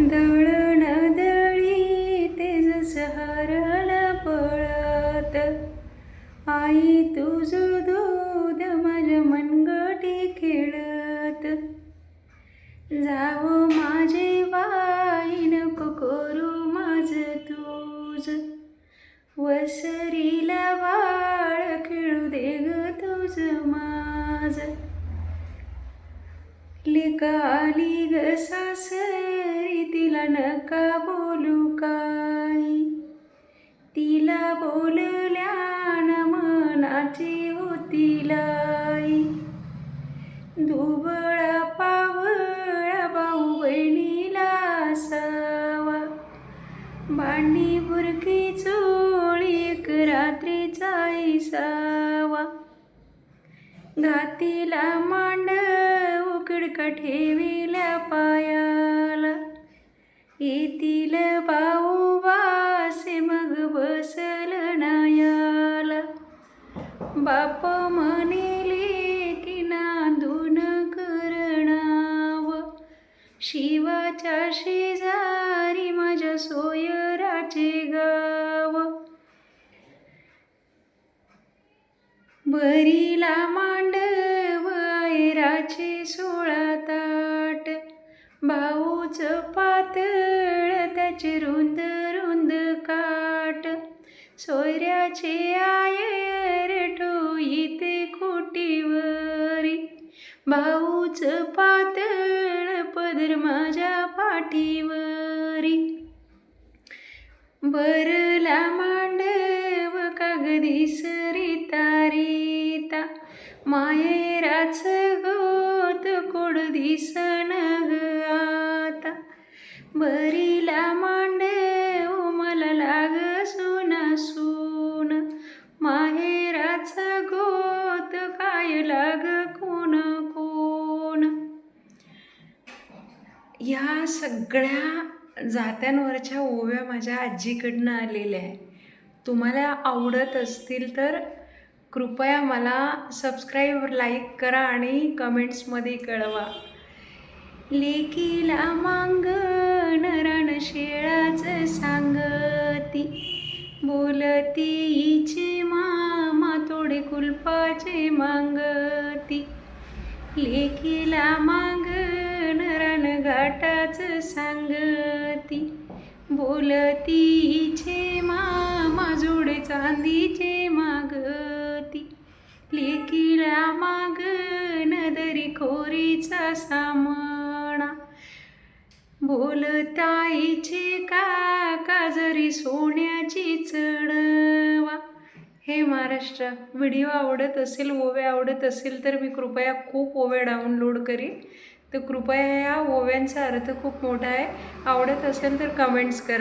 दळण दळी तेज सहारण पळत. आई तुझं दूध माझ्या मनगटी खेळत. जावो माझे बाई नको करू माझ तुझ वसरीला बाळ खेळू दे ग तुझ माझ. लिकाली ग सासरी नका बोलू काही तिला बोलल्यान मनाची होती लाई. दुबळा पावळा भाऊ बहिणीला सावा बांडी बुरकी चोळी एक रात्रीचा इसावा घातीला मांड उकडका ठेविल्या पायाला. येतील पाऊ वासे मग बसल नायाला. बाप म्हणेले की नांदून करणाव. शिवाच्या शेजारी माझ्या सोयराचे गाव. बरीला मांडवायराचे सोळा ताट. बा सोयऱ्याचे रुंद रुंद काट. सोयऱ्याचे आयर ठोईते खोटीवरी भाऊच पातळ पदर माझ्या पाठीवरी. बरला मांडव कागदी सरिता तारीता मायेराच गोत कोड दिसन ग बरीला ओ मला लाग सुना सून. माहेराचं गोत काय लाग कोण कोण? या सगळ्या जात्यांवरच्या ओव्या माझ्या आजीकडनं आलेल्या आहे तुम्हाला आवडत असतील तर कृपया मला सबस्क्राईब लाईक करा आणि कमेंट्समध्ये कळवा. लेकीला मांग सांगती. बोलती हिचे मामा थोडे कुलपाचे मागती. लेखीला मागण रणघाटाच सांगती. बोलती हिचे मामा जोडे चांदीचे मागती. लेखीला मागण दरी खोरीचा सामणा बोलताईचे का काजरी सोन्याची चढवा हे महाराष्ट्र व्हिडिओ आवडत असेल ओवे आवडत असेल तर मी कृपया खूप ओव्या डाउनलोड करीन. तर कृपया या ओव्यांचा अर्थ खूप मोठा आहे. आवडत असेल तर कमेंट्स करा.